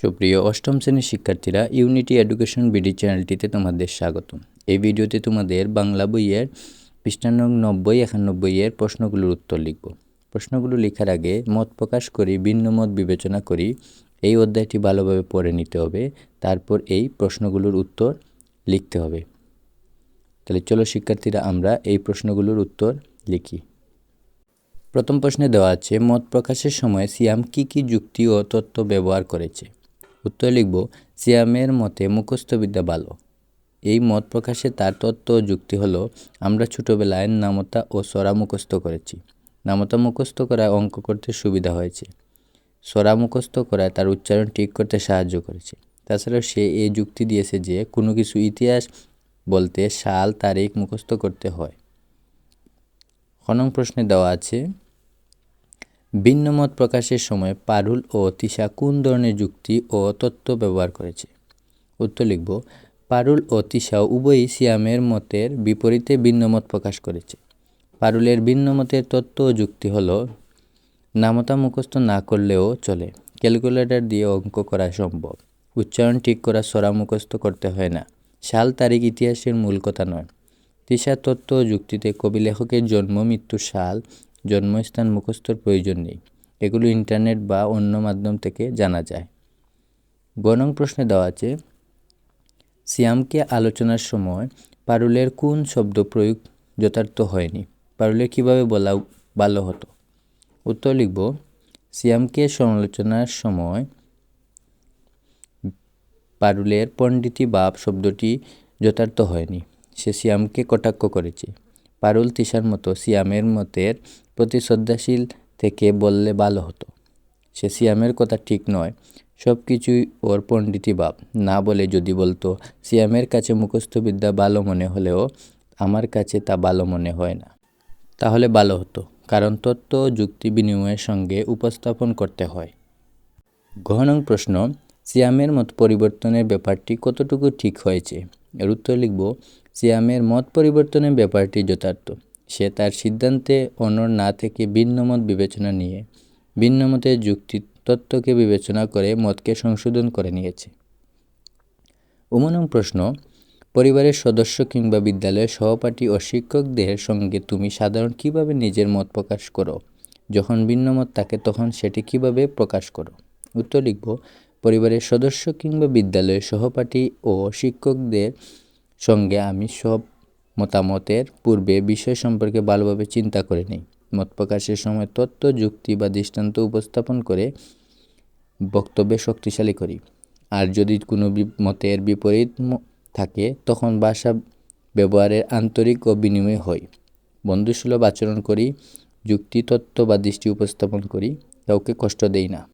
সুপ্রিয় অষ্টম শ্রেণির শিক্ষার্থীরা ইউনিটি এডুকেশন বিডি চ্যানেলটিতে তোমাদের স্বাগতম। এই ভিডিওতে তোমাদের বাংলা বইয়ের পৃষ্ঠানং নব্বই, একানব্বই এর প্রশ্নগুলোর উত্তর লিখব। প্রশ্নগুলো লেখার আগে মত প্রকাশ করি, ভিন্ন মত বিবেচনা করি, এই অধ্যায়টি ভালোভাবে পড়ে নিতে হবে, তারপর এই প্রশ্নগুলোর উত্তর লিখতে হবে। তাহলে চলো শিক্ষার্থীরা, আমরা এই প্রশ্নগুলোর উত্তর লিখি। প্রথম প্রশ্নে দেওয়া আছে, মত প্রকাশের সময় সিয়াম কি কি যুক্তি ও তত্ত্ব ব্যবহার করেছে? উত্তর লিখব, সিয়ামের মতে মুখস্থবিদ্যা ভালো। এই মত প্রকাশে তার তত্ত্ব যুক্তি হলো, আমরা ছোটোবেলায় নামতা ও সরা মুখস্থ করেছি। নামতা মুখস্থ করায় অঙ্ক করতে সুবিধা হয়েছে। সরা মুখস্থ করায় তার উচ্চারণ ঠিক করতে সাহায্য করেছে। তাছাড়াও সে এই যুক্তি দিয়েছে যে, কোনো কিছু ইতিহাস বলতে সাল তারিখ মুখস্থ করতে হয়। খনং প্রশ্নে দেওয়া আছে ভিন্ন মত প্রকাশের সময় পারুল ও তিশা কোন ধরনের যুক্তি ও তত্ত্ব ব্যবহার করেছে? উত্তর লিখব, পারুল ও তিশা উভয়ই সিয়ামের মতের বিপরীতে ভিন্ন মত প্রকাশ করেছে। পারুলের ভিন্ন মতের তত্ত্ব ও যুক্তি হল, নামতা মুখস্থ না করলেও চলে, ক্যালকুলেটর দিয়ে অঙ্ক করা সম্ভব। উচ্চারণ ঠিক করা সরা মুখস্থ করতে হয় না, সাল, তারিখ, ইতিহাসের মূল কথা নয়। তিশা তত্ত্ব ও যুক্তিতে কবি লেখকের জন্ম, মৃত্যু, সাল জন্মস্থান মুখস্থর প্রয়োজন নেই। এগুলো ইন্টারনেট বা অন্য মাধ্যম থেকে জানা যায়। গণং প্রশ্নে দেওয়া আছে, সিয়ামকে আলোচনার সময় পারুলের কোন শব্দ প্রয়োগ যথার্থ হয়নি? পারুলের কীভাবে বলা ভালো হতো? উত্তর লিখব, সিয়ামকে সমালোচনার সময় পারুলের পণ্ডিতি বাপ শব্দটি যথার্থ হয়নি। সে সিয়ামকে কটাক্ষ করেছে। পারুল তিসার মতো সিয়ামের মতের প্রতি শ্রদ্ধাশীল থেকে বললে ভালো হতো। সে সিয়ামের কথা ঠিক নয়। সব কিছুই ওর পণ্ডিতি ভাব না বলে যদি বলতো, সিয়ামের কাছে মুখস্থবিদ্যা ভালো মনে হলেও আমার কাছে তা ভালো মনে হয় না। তাহলে ভালো হতো, কারণ তত্ত্ব যুক্তি বিনিময়ের সঙ্গে উপস্থাপন করতে হয়। গহনং প্রশ্ন, সিয়ামের মত পরিবর্তনের ব্যাপারটি কতটুকু ঠিক হয়েছে? এর উত্তর লিখব, সিয়ামের মত পরিবর্তনের ব্যাপারটি যথার্থ। সে তার সিদ্ধান্তে অনর না থেকে ভিন্ন মত বিবেচনা নিয়ে, ভিন্ন মতের যুক্তি তত্ত্বকে বিবেচনা করে মতকে সংশোধন করে নিয়েছে। উমনম প্রশ্ন, পরিবারের সদস্য কিংবা বিদ্যালয়ের সহপাঠী ও শিক্ষকদের সঙ্গে তুমি সাধারণ কীভাবে নিজের মত প্রকাশ করো? যখন ভিন্ন মত থাকে, তখন সেটি কীভাবে প্রকাশ করো? উত্তর লিখব পরিবারের সদস্য কিংবা বিদ্যালয়ের সহপাঠী ও শিক্ষকদের সঙ্গে আমি সব মতামতের পূর্বে বিষয় সম্পর্কে ভালোভাবে চিন্তা করে নিই। মত প্রকাশের সময় তত্ত্ব যুক্তি বা দৃষ্টান্ত উপস্থাপন করে বক্তব্যে শক্তিশালী করি। আর যদি কোনো মতের বিপরীত থাকে, তখন ভাষা ব্যবহারের আন্তরিক ও বিনিময় হয়। বন্ধুসুলভ আচরণ করি, যুক্তি তত্ত্ব বা দৃষ্টি উপস্থাপন করি, কাউকে কষ্ট দেই না।